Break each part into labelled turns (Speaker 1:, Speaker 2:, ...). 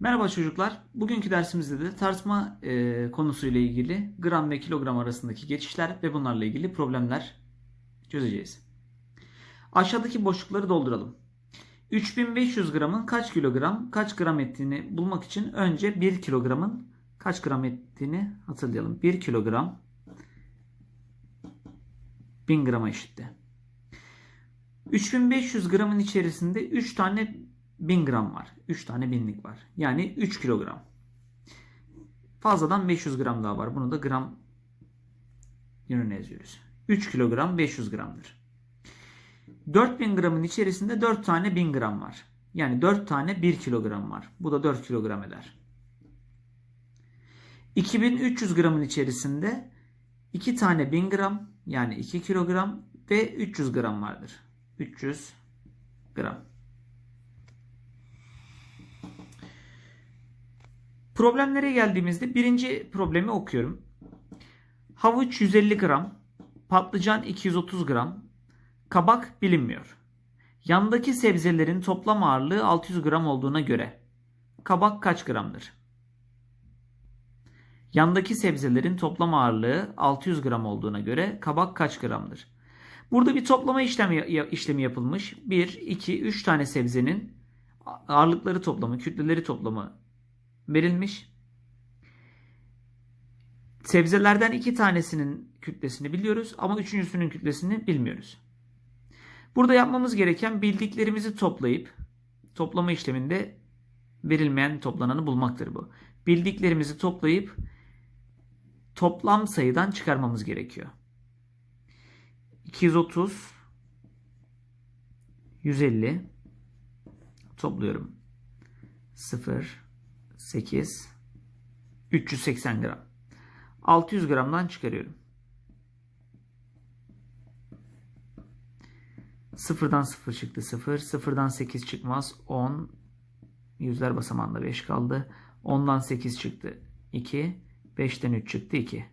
Speaker 1: Merhaba çocuklar. Bugünkü dersimizde de tartma e, konusuyla ilgili gram ve kilogram arasındaki geçişler ve bunlarla ilgili problemler çözeceğiz. Aşağıdaki boşlukları dolduralım. 3500 gramın kaç kilogram, kaç gram ettiğini bulmak için önce 1 kilogramın kaç gram ettiğini hatırlayalım. 1 kilogram 1000 grama eşitti. 3500 gramın içerisinde 3 tane 1000 gram var. 3 tane binlik var. Yani 3 kilogram. Fazladan 500 gram daha var. Bunu da gram yönüne yazıyoruz. 3 kilogram 500 gramdır. 4000 gramın içerisinde 4 tane 1000 gram var. Yani 4 tane 1 kilogram var. Bu da 4 kilogram eder. 2300 gramın içerisinde 2 tane 1000 gram yani 2 kilogram ve 300 gram vardır. 300 gram. Problemlere geldiğimizde birinci problemi okuyorum. Havuç 150 gram, patlıcan 230 gram, kabak bilinmiyor. Yandaki sebzelerin toplam ağırlığı 600 gram olduğuna göre kabak kaç gramdır? Yandaki sebzelerin toplam ağırlığı 600 gram olduğuna göre kabak kaç gramdır? Burada bir toplama işlemi, işlemi yapılmış. 1, 2, 3 tane sebzenin ağırlıkları toplamı, kütleleri toplamı verilmiş. Sebzelerden iki tanesinin kütlesini biliyoruz ama üçüncüsünün kütlesini bilmiyoruz. Burada yapmamız gereken bildiklerimizi toplayıp toplama işleminde verilmeyen toplananı bulmaktır bu. Bildiklerimizi toplayıp toplam sayıdan çıkarmamız gerekiyor. 230 150 topluyorum. 0 8 380 gram. 600 gramdan çıkarıyorum. Sıfırdan 0 çıktı 0. Sıfırdan 8 çıkmaz. 10. Yüzler basamağında 5 kaldı. 10'dan 8 çıktı 2. 5'ten 3 çıktı 2.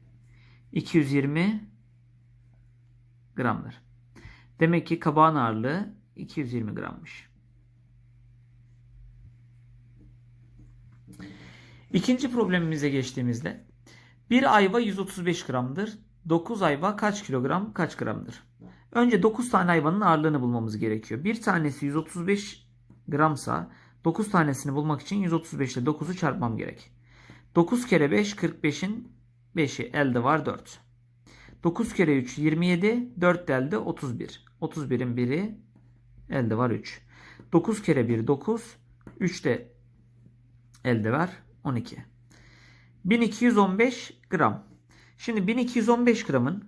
Speaker 1: 220 gramdır. Demek ki kabağın ağırlığı 220 grammış. İkinci problemimize geçtiğimizde bir ayva 135 gramdır. 9 ayva kaç kilogram kaç gramdır? Önce 9 tane ayvanın ağırlığını bulmamız gerekiyor. Bir tanesi 135 gramsa 9 tanesini bulmak için 135 ile 9'u çarpmam gerek. 9 kere 5 45'in 5'i elde var 4. 9 kere 3 27 4 de elde 31. 31'in 1'i elde var 3. 9 kere 1 9 3 de elde var 12. 1215 gram. Şimdi 1215 gramın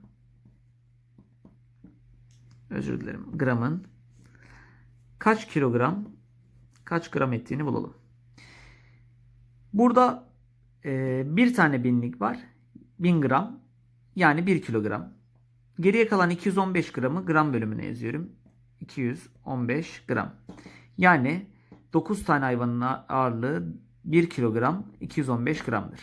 Speaker 1: özür dilerim gramın kaç kilogram kaç gram ettiğini bulalım. Burada e, bir tane binlik var. 1000 gram yani 1 kilogram. Geriye kalan 215 gramı gram bölümüne yazıyorum. 215 gram. Yani 9 tane hayvanın ağırlığı 1 kilogram 215 gramdır.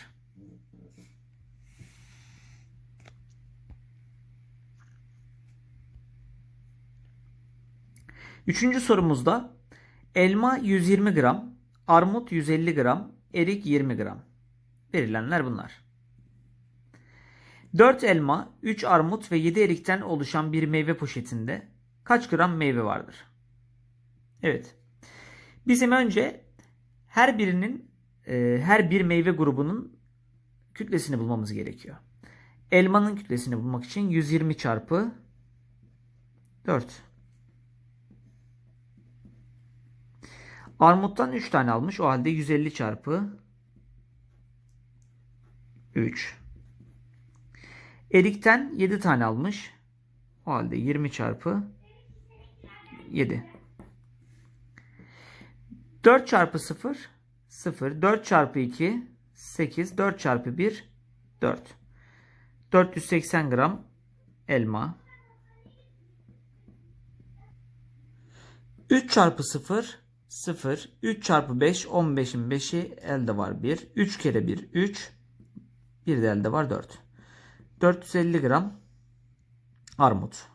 Speaker 1: Üçüncü sorumuzda elma 120 gram, armut 150 gram, erik 20 gram. Verilenler bunlar. 4 elma, 3 armut ve 7 erikten oluşan bir meyve poşetinde kaç gram meyve vardır? Evet. Bizim önce her birinin e, her bir meyve grubunun kütlesini bulmamız gerekiyor. Elmanın kütlesini bulmak için 120 çarpı 4. Armuttan 3 tane almış. O halde 150 çarpı 3. Erikten 7 tane almış. O halde 20 çarpı 7. 4 çarpı 0 0. 4 çarpı 2 8. 4 çarpı 1 4. 480 gram elma. 3 çarpı 0 0. 3 çarpı 5 15'in 5'i elde var 1. 3 kere 1 3. Bir de elde var 4. 450 gram armut.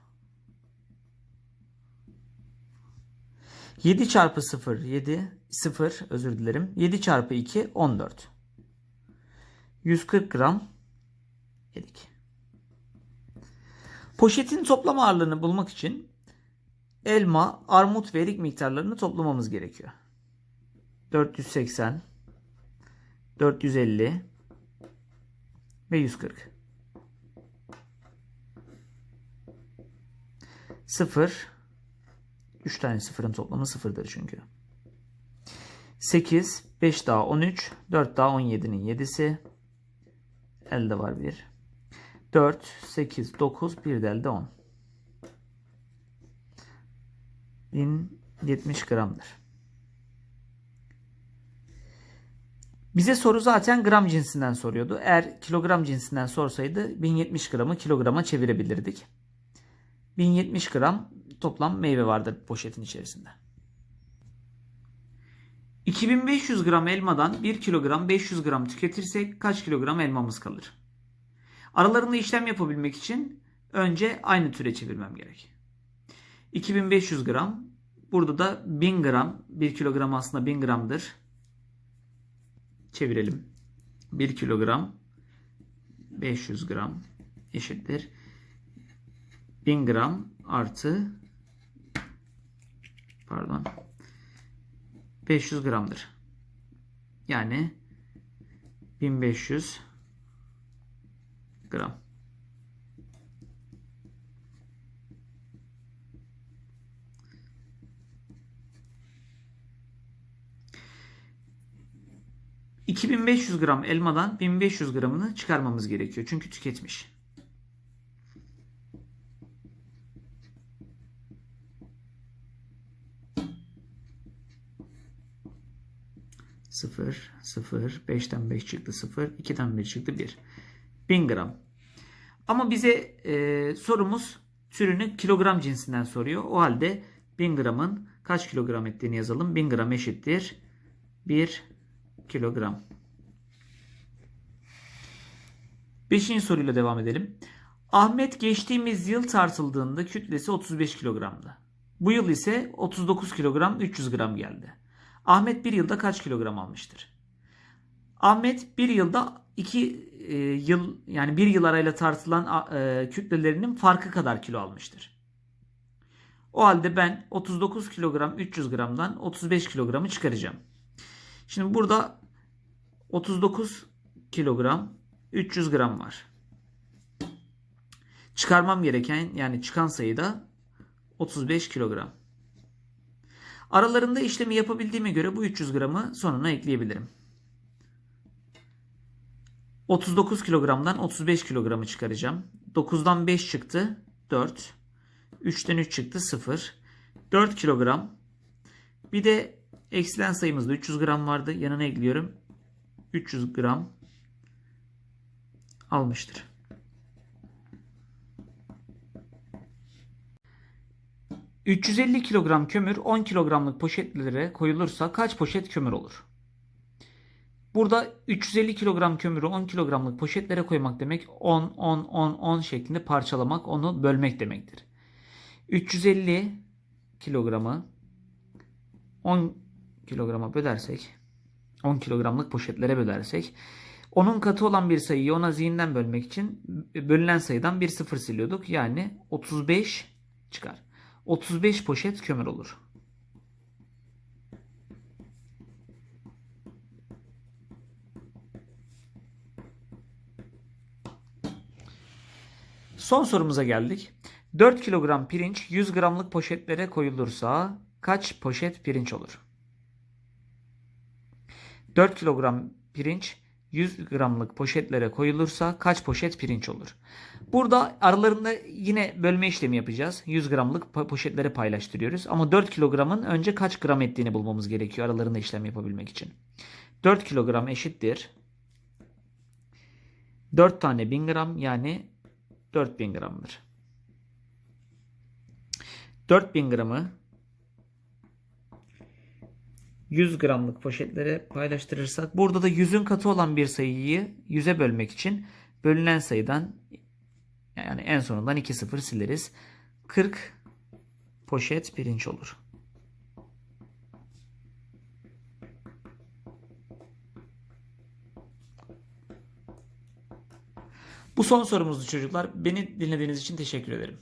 Speaker 1: 7 çarpı 0 7. 0 özür dilerim. 7 çarpı 2 14. 140 gram erik. Poşetin toplam ağırlığını bulmak için elma, armut ve erik miktarlarını toplamamız gerekiyor. 480, 450 ve 140. 0 3 tane sıfırın toplamı sıfırdır çünkü. 8, 5 daha 13, 4 daha 17'nin 7'si. Elde var 1. 4, 8, 9, bir de elde 10. 1070 gramdır. Bize soru zaten gram cinsinden soruyordu. Eğer kilogram cinsinden sorsaydı 1070 gramı kilograma çevirebilirdik. 1070 gram toplam meyve vardır poşetin içerisinde. 2500 gram elmadan 1 kilogram 500 gram tüketirsek kaç kilogram elmamız kalır? Aralarında işlem yapabilmek için önce aynı türe çevirmem gerek. 2500 gram. Burada da 1000 gram. 1 kilogram aslında 1000 gramdır. Çevirelim. 1 kilogram 500 gram eşittir. 1000 gram artı pardon 500 gramdır. Yani 1500 gram. ...2500 gram elmadan 1500 gramını çıkarmamız gerekiyor. Çünkü tüketmiş. 0, 0, 5'ten 5 çıktı 0, 2'den 1 çıktı 1. 1000 gram. Ama bize e, sorumuz türünü kilogram cinsinden soruyor. O halde 1000 gramın kaç kilogram ettiğini yazalım. 1000 gram eşittir 1 kilogram. Beşinci soruyla devam edelim. Ahmet geçtiğimiz yıl tartıldığında kütlesi 35 kilogramdı. Bu yıl ise 39 kilogram 300 gram geldi. Ahmet bir yılda kaç kilogram almıştır? Ahmet bir yılda iki e, yıl yani bir yıl arayla tartılan e, kütlelerinin farkı kadar kilo almıştır. O halde ben 39 kilogram 300 gramdan 35 kilogramı çıkaracağım. Şimdi burada 39 kilogram 300 gram var. Çıkarmam gereken yani çıkan sayıda 35 kilogram. Aralarında işlemi yapabildiğime göre bu 300 gramı sonuna ekleyebilirim. 39 kilogramdan 35 kilogramı çıkaracağım. 9'dan 5 çıktı 4. 3'ten 3 çıktı 0. 4 kilogram. Bir de eksilen sayımızda 300 gram vardı. Yanına ekliyorum. 300 gram almıştır. 350 kilogram kömür 10 kilogramlık poşetlere koyulursa kaç poşet kömür olur? Burada 350 kilogram kömürü 10 kilogramlık poşetlere koymak demek 10, 10, 10, 10 şeklinde parçalamak, onu bölmek demektir. 350 kilogramı 10 kilograma bölersek 10 kilogramlık poşetlere bölersek onun katı olan bir sayıyı ona zihinden bölmek için bölünen sayıdan bir sıfır siliyorduk. Yani 35 çıkar. 35 poşet kömür olur. Son sorumuza geldik. 4 kilogram pirinç 100 gramlık poşetlere koyulursa kaç poşet pirinç olur? 4 kilogram pirinç 100 gramlık poşetlere koyulursa kaç poşet pirinç olur? Burada aralarında yine bölme işlemi yapacağız. 100 gramlık poşetlere paylaştırıyoruz. Ama 4 kilogramın önce kaç gram ettiğini bulmamız gerekiyor aralarında işlem yapabilmek için. 4 kilogram eşittir. 4 tane 1000 gram yani 4000 gramdır. 4000 gramı 100 gramlık poşetlere paylaştırırsak burada da 100'ün katı olan bir sayıyı 100'e bölmek için bölünen sayıdan yani en sonundan 2 sıfır sileriz. 40 poşet pirinç olur. Bu son sorumuzdu çocuklar. Beni dinlediğiniz için teşekkür ederim.